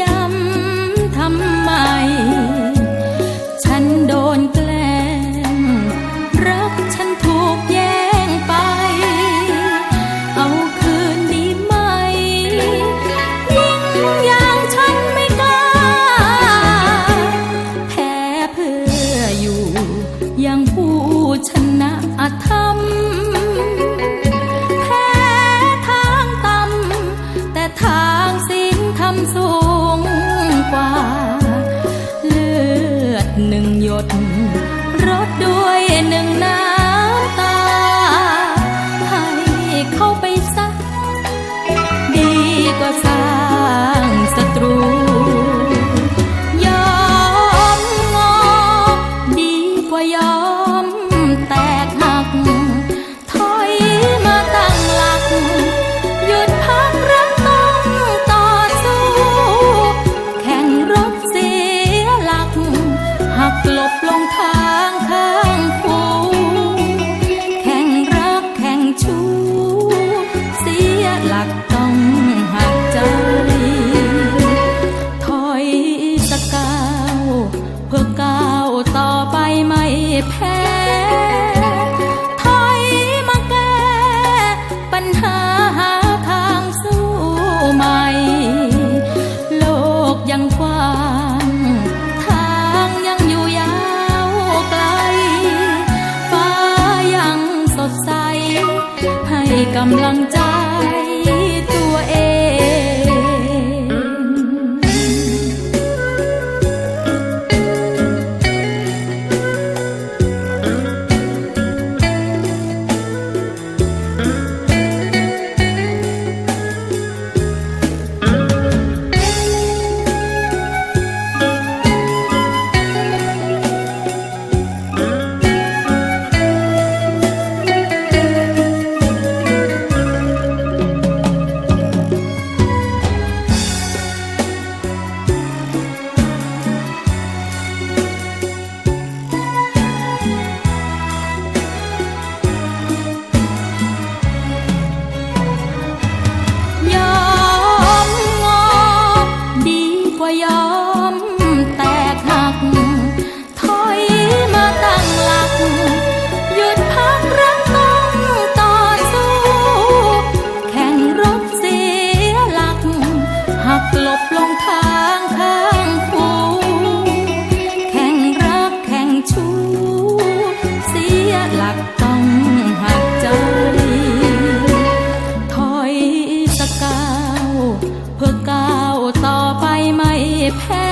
ย้ำทำไม ฉันโดนแกล้งรักฉันถูก หนึ่งหยดรดด้วยหนึ่งน้ำตา ให้เขาไปซักดีกว่า กำลังใจ 也拍